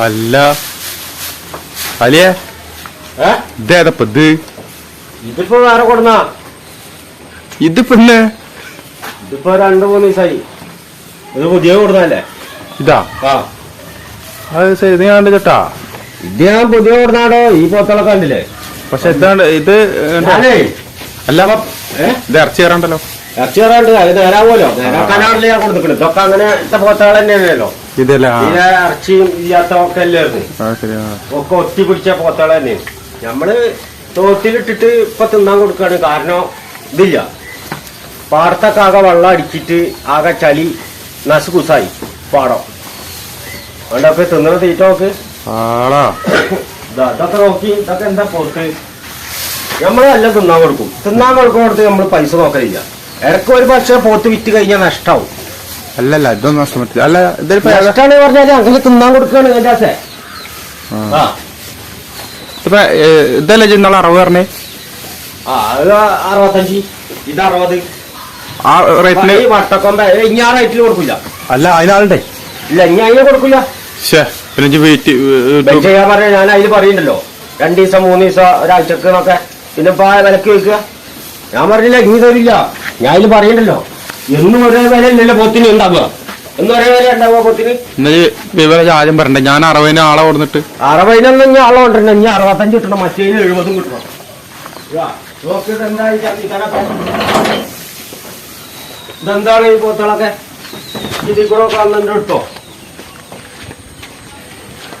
അല്ല. അലിയെ. ഇതേതപ്പ ഇത് ഇതിപ്പോ വേറെ കൊടുന്ന. ഇത് പിന്നെ ഇതിപ്പോ രണ്ടു മൂന്ന് ദിവസമായി ഇത് പുതിയ കൊടുന്നല്ലേ ഇതാ. ആ. അത് ശരി ഞാൻ ചേട്ടാ ഇത് ഞാൻ പുതിയ കൊടുന്നാടോ? ഈ പോത്തളൊക്കെ കണ്ടില്ലേ? പക്ഷെ ഇതാണ്ട് ഇത് അല്ല ഇത് ഇറച്ചി കയറാണ്ടല്ലോ. ഇറച്ചി കയറാണ്ട് അത് പോലോ നേരാക്കാനാണല്ലോ ഞാൻ കൊടുത്തിട്ടുണ്ട് ഇതൊക്കെ അങ്ങനെ പോത്തകൾ തന്നെയാണല്ലോ. ഇതല്ല? ആ. ഇതിലെ ഇറച്ചിയും ഇല്ലാത്ത ഒക്കെ അല്ലായിരുന്നു ഒത്തി പിടിച്ച പോത്തള തന്നെ. നമ്മൾ തോട്ടിലിട്ടിട്ട് ഇപ്പൊ തിന്നാൻ കൊടുക്കാണ്. കാരണം ഇതില്ല. പാടത്തൊക്കെ ആകെ വെള്ളം അടിച്ചിട്ട് ആകെ ചളി നസുകുസായി പാടം. അതുകൊണ്ടൊക്കെ തിന്നണ തീറ്റ നോക്ക്. ആളാ ഇതാ ഇതൊക്കെ നോക്കി. ഇതൊക്കെ എന്താ പോത്ത്? നമ്മൾ എല്ലാം തിന്നാൻ കൊടുക്കും. തിന്നാൻ കൊടുക്കുന്നിടത്ത് നമ്മൾ പൈസ നോക്കലില്ല. ഇടയ്ക്ക് ഒരു പക്ഷേ പോത്ത് വിറ്റ് കഴിഞ്ഞാൽ നഷ്ടാവും. അല്ലല്ല ഇതൊന്നും നഷ്ടം പറ്റില്ല അല്ല ഇതിപ്പോ ഏതാ? നഷ്ടാണ് പറഞ്ഞാൽ അങ്ങനെ തിന്നാൻ കൊടുക്കുകയാണ് എന്റെ ആ. ആ. ഇപ്പൊ ഇതല്ലേ ഇന്നാളെ അറവ് പറഞ്ഞേ? അറുപത്തഞ്ച്. ഇത് അറുപത്. ആ റേറ്റിന് ഈ വട്ടക്കൊമ്പ ഇനി ആ റേറ്റിൽ കൊടുക്കില്ല അല്ല അതിനാളുണ്ടേ. ഇല്ല ഇനി അതിന് കൊടുക്കില്ല പിന്നെ വെയിറ്റ് ചെയ്യാൻ പറഞ്ഞ ഞാൻ അതിൽ പറയണ്ടല്ലോ. രണ്ടു ദിവസം മൂന്ന് ദിവസം ഒരാഴ്ചക്ക് എന്നൊക്കെ. പിന്നെ ഇപ്പൊ വിലക്ക് വെക്കുക ഞാൻ പറഞ്ഞില്ല ഇനി തരില്ല ഞാൻ അതിൽ പറയുന്നുണ്ടല്ലോ എന്നും ഒരേ വില ഇല്ലല്ലോ പോത്തിന് ഉണ്ടാവുക. എന്നും ഒരേ വില ഉണ്ടാവുക പോത്തിന്? വിവരം ആദ്യം പറയണ്ടേ ഞാൻ അറുപതിന് ആളെ കൊടുത്തിട്ട് അറുപതിനൊന്നും ഞാൻ ആളെ കൊണ്ടിട്ട് ഇനി അറുപത്തഞ്ച് കിട്ടണം മറ്റേ എഴുപതും കിട്ടണം. നോക്കിയിട്ട് എന്താ? ഇതെന്താണ് ഈ പോത്തുകളൊക്കെ? ഇതിൽ കൂടെ കാണുന്നുണ്ട് കിട്ടോ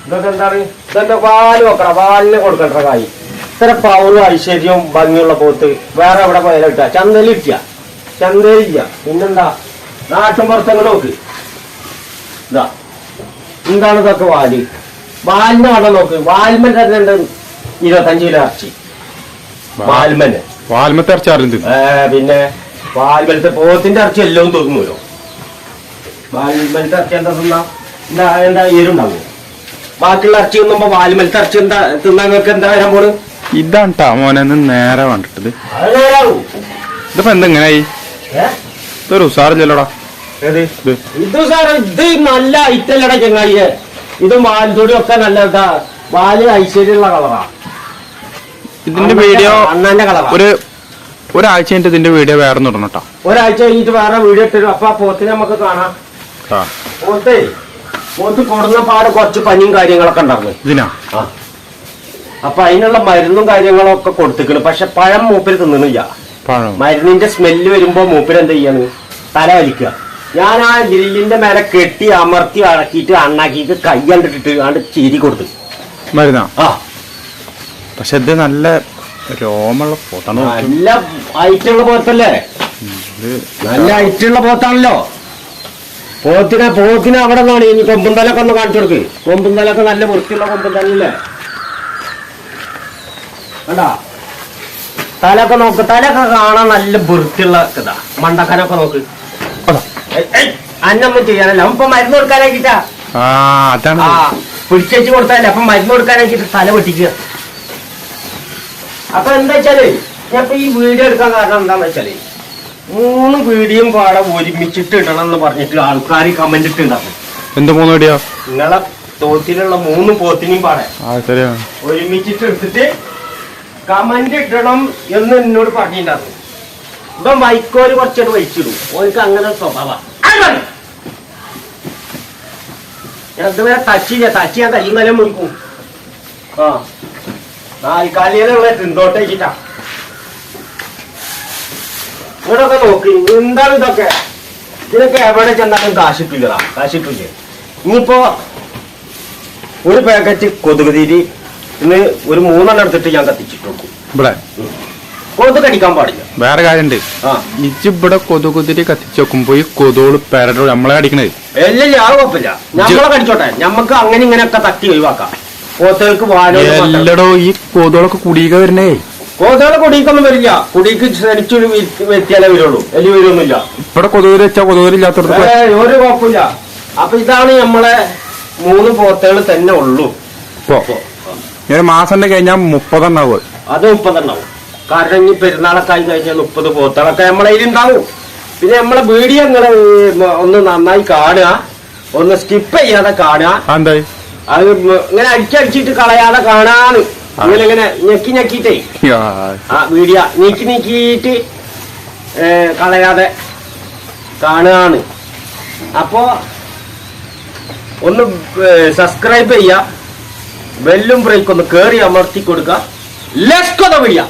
ഇതൊക്കെ എന്താണ്? ഇതെന്റെ പാൽ വെക്കണം? പാലിന് കൊടുക്കണ്ട കായ്. ഇത്ര പവറും ഐശ്വര്യവും ഭംഗിയുള്ള പോത്ത് വേറെ എവിടെ പോയാലും ഇട്ടാ? ചന്തയിൽ ചന്തയിലില്ല പിന്നെന്താ? നാട്ടും പുറത്തങ്ങ് നോക്ക്. ഇതാ. എന്താണ് ഇതൊക്കെ വാൽ? വാലിന്റെ അവിടെ നോക്ക്? വാൽമൻ തന്നെ ഇരുപത്തഞ്ചു കിലോ ഇറച്ചി. വാൽമന്. വാൽമത്തെ ഇറച്ചി പിന്നെ വാൽമലത്തെ പോത്തിന്റെ ഇറച്ചി എല്ലാം തോന്നുമല്ലോ. വാൽമലത്തെ ഇറച്ചി എന്താ തിന്നാ? എന്താ എന്താ എരുണ്ടാവോ ബാക്കിയുള്ള ഇറച്ചി തിന്നുമ്പോ വാൽമലത്തെ ഇറച്ചി എന്താ തിന്നാൻ നിങ്ങൾക്ക് എന്താ വരാൻ പോണ്? ഇതാണ് മോനെ നേരെ കണ്ടിട്ടത്. ഇതിപ്പോ എന്തെങ്ങനായി? ഇതൊരു ഉസാറില്ലല്ലോടാ? ഇത്. സാറ് ഇത് നല്ല ഐറ്റല്ലട ചെങ്ങായിയെ. ഇത് വാൽതൊടി ഒക്കെ നല്ല ഇതാ വാൽ ഐശ്വര്യമുള്ള കളറാ. ഇതിന്റെ വീഡിയോ അണ്ണന്റെ കളറാ. ഒരു ഒരാഴ്ച കഴിഞ്ഞിട്ട് ഇതിന്റെ വീഡിയോ വേറെ ഇടണം കേട്ടോ. ഒരാഴ്ച കഴിഞ്ഞിട്ട് വേറെ വീഡിയോ ഇട്ടു അപ്പൊ ആ പോത്തിനെ നമുക്ക് കാണാം. പോത്തേ പോത്ത് കൊടുന്ന പാട് കുറച്ച് പനിയും കാര്യങ്ങളൊക്കെ ഉണ്ടായിരുന്നു. ഇതിനാ? അപ്പൊ അതിനുള്ള മരുന്നും കാര്യങ്ങളും ഒക്കെ കൊടുത്തിക്കണ്. പക്ഷെ പഴം മൂപ്പര് തിന്നണില്ല. മരുന്നിന്റെ സ്മെല്ല് വരുമ്പോ മൂപ്പര് എന്താ ചെയ്യാണ്? തല വലിക്കുക. ഞാൻ ആ ഗ്രില്ലിന്റെ മേലെ കെട്ടി അമർത്തി അടക്കിയിട്ട് അണ്ണാക്കിയിട്ട് കൈ കണ്ടിട്ടിട്ട് ആണ്ട് ചീരി കൊടുത്തു. മരുന്നാ? ആ. പക്ഷെ ഇത് നല്ല രോമുള്ള പോത്താണ്. നല്ല ഐറ്റുള്ള പോത്തല്ലേ നല്ല ഐറ്റുള്ള പോത്താണല്ലോ പോത്തിനെ പോത്തിനെ അവിടെ നിന്നാണ്. ഇനി കൊമ്പും തലൊക്കെ ഒന്ന് കാണിച്ചു കൊടുക്ക്. കൊമ്പും തലൊക്കെ നല്ല വൃത്തിയുള്ള കൊമ്പും തലല്ലേ? കണ്ടാ? തലൊക്കെ നോക്ക് തലൊക്കെ കാണാൻ നല്ല വൃത്തിയുള്ള ഇതാ. മണ്ടക്കാനൊക്കെ നോക്ക്. അന്നൊന്നും ചെയ്യാനല്ല. അവൻ ഇപ്പൊ മരുന്ന് കൊടുക്കാനാക്കിട്ടാ. ആ പിടിച്ചു കൊടുത്താലേ അപ്പൊ മരുന്ന് കൊടുക്കാനാക്കിട്ട് തല പൊട്ടിക്കുക. അപ്പൊ എന്താ വെച്ചാൽ ഞാൻ ഇപ്പൊ ഈ വീഡിയോ എടുക്കാൻ കാരണം എന്താന്ന് വെച്ചാൽ മൂന്ന് വീഡിയോയും പാടെ ഒരുമിച്ചിട്ട് ഇടണം എന്ന് പറഞ്ഞിട്ട് ആൾക്കാർ കമന്റ് ഇട്ടുണ്ടാക്കും എന്ത് മൂന്ന് വീഡിയോ? നിങ്ങളെ തോത്തിലുള്ള മൂന്ന് പോത്തിനെയും പാടെ ഒരുമിച്ചിട്ട് എടുത്തിട്ട് കമന്റ് ഇടണം എന്ന് എന്നോട് പറഞ്ഞിട്ടുണ്ടായിരുന്നു. ഇപ്പം വൈക്കോൽ കുറച്ചിട്ട് വലിച്ചിടും. ഓർക്ക് അങ്ങനെ സ്വഭാവമാണ് ഇതുവരെ തച്ചില്ല തച്ചി ഞാൻ തല്ലി നിലം മുറിക്കും. ആ. നാൽക്കാലിയിലുള്ള തിന്തോട്ടേക്കിട്ടാ ഇവിടൊക്കെ നോക്ക്. എന്താണ് ഇതൊക്കെ? ഇതിനൊക്കെ എവിടെ ചെന്നാലും കാശിട്ടില്ലടാ കാശിട്ടില്ലേ ഇനിയിപ്പോ ഒരു പാക്കറ്റ് കൊതുക് തിരി ഇന്ന് ഒരു മൂന്നെണ്ണം എടുത്തിട്ട് ഞാൻ കത്തിച്ചിട്ടു ഇവിടെ. കൊതുക് അടിക്കാൻ പാടില്ല. വേറെ കാര്യണ്ട് ആ. ഇജ്ജ് ഇവിടെ കൊതുകുതിരി കത്തിച്ച് വെക്കുമ്പോ ഈ കൊതുകൾ പേരോ നമ്മളെ അടിക്കണത് ഇല്ലില്ല ആ കുഴപ്പമില്ല. ഞമ്മളെ കടിച്ചോട്ടെ. ഞമ്മക്ക് അങ്ങനെ ഇങ്ങനെയൊക്കെ തട്ടി ഒഴിവാക്കാം. പോത്തുകൾക്ക് വാഴ എല്ലടോ ഈ കൊതുകളൊക്കെ കുടിയൊക്കെ വരണേ കോതകളെ കുടിക്കൊന്നും വരില്ല. കുടിക്ക് ക്ഷണിച്ചൊരു വ്യക്തിയാലേ വരുള്ളൂ. എലി വരുമൊന്നുമില്ല ഇവിടെ കൊതുകുതിരി വെച്ചാ കൊതുകുതിരി ഇല്ലാത്തടത്ത് ഏ, ഒരു കുഴപ്പമില്ല. അപ്പൊ ഇതാണ് നമ്മളെ മൂന്ന് പോത്തകൾ തന്നെ ഉള്ളൂ. ഇപ്പൊ ഞാൻ മാസം കഴിഞ്ഞാൽ മുപ്പതെണ്ണാവും. അത് മുപ്പതെണ്ണാവും. കാരണം ഇനി പെരുന്നാളൊക്കെ ആയി കഴിഞ്ഞാൽ മുപ്പത് പോത്തളൊക്കെ നമ്മളെ ഉണ്ടാവും. പിന്നെ നമ്മളെ വീഡിയോ ഇങ്ങനെ ഒന്ന് നന്നായി കാണുക. ഒന്ന് സ്കിപ്പ് ചെയ്യാതെ കാണുക. എന്തായി അത് ഇങ്ങനെ അടിച്ചടിച്ചിട്ട് കളയാതെ കാണാണ്. ഇങ്ങനെ ഇങ്ങനെ ഞെക്കി ഞെക്കിട്ടേ. ആ വീഡിയോ നീക്കി നീക്കിയിട്ട് കളയാതെ കാണുകയാണ്. അപ്പോ ഒന്ന് സബ്സ്ക്രൈബ് ചെയ്യുക. ബെല്ലും ബ്രേക്ക് ഒന്ന് കയറി അമർത്തി കൊടുക്കുക ലെസ്കോ വീഡിയോ